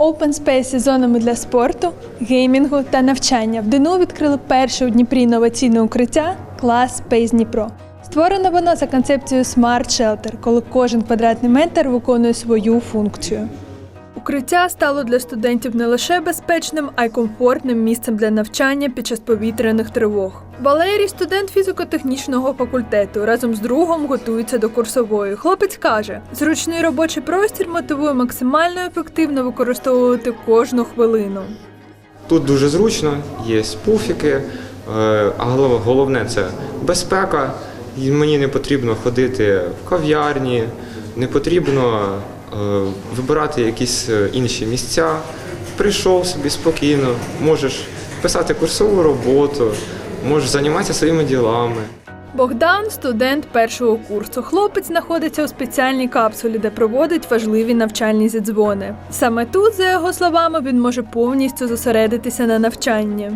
Open Space зонами для спорту, геймінгу та навчання в ДНУ відкрили перше у Дніпрі інноваційне укриття клас Space Дніпро. Створено воно за концепцією Smart Shelter, коли кожен квадратний метр виконує свою функцію. Укриття стало для студентів не лише безпечним, а й комфортним місцем для навчання під час повітряних тривог. Валерій, студент фізико-технічного факультету, разом з другом готується до курсової. Хлопець каже, зручний робочий простір мотивує максимально ефективно використовувати кожну хвилину. Тут дуже зручно, є пуфіки, е, а голов- головне це безпека. Мені не потрібно ходити в кав'ярні, не потрібно вибирати якісь е, інші місця. Прийшов собі спокійно, можеш писати курсову роботу, можеш займатися своїми ділами. Богдан студент першого курсу. Хлопець знаходиться у спеціальній капсулі, де проводить важливі навчальні зідзвони. Саме тут, за його словами, він може повністю зосередитися на навчанні.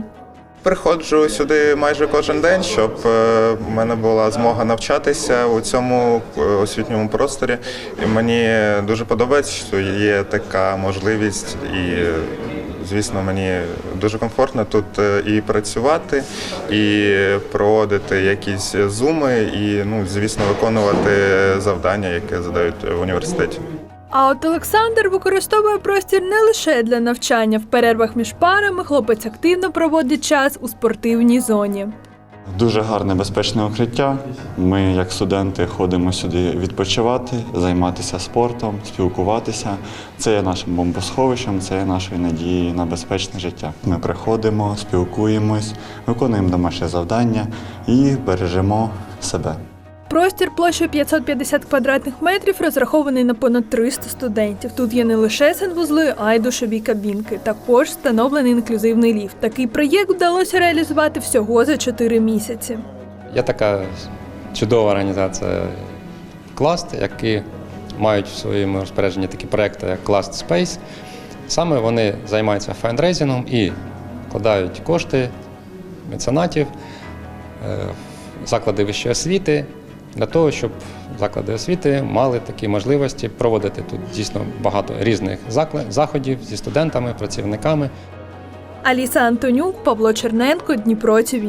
Приходжу сюди майже кожен день, щоб е, в мене була змога навчатися у цьому е, освітньому просторі. І мені дуже подобається, що є така можливість, і звісно, мені дуже комфортно тут е, і працювати, і проводити якісь зуми, і ну, звісно, виконувати завдання, яке задають в університеті. А от Олександр використовує простір не лише для навчання. В перервах між парами хлопець активно проводить час у спортивній зоні. Дуже гарне безпечне укриття. Ми, як студенти, ходимо сюди відпочивати, займатися спортом, спілкуватися. Це є нашим бомбосховищем, це є нашою надією на безпечне життя. Ми приходимо, спілкуємось, виконуємо домашнє завдання і бережемо себе. Простір площею 550 квадратних метрів розрахований на понад 300 студентів. Тут є не лише санвузли, а й душові кабінки. Також встановлений інклюзивний ліфт. Такий проєкт вдалося реалізувати всього за 4 місяці. Є така чудова організація Класт, які мають в своєму розпорядженні такі проекти, як Класт Space. Саме вони займаються фандрейзингом і вкладають кошти меценатів, е, заклади вищої освіти для того, щоб заклади освіти мали такі можливості проводити тут дійсно багато різних заходів зі студентами, працівниками. Аліса Антонюк, Павло Черненко, Дніпро ТВ.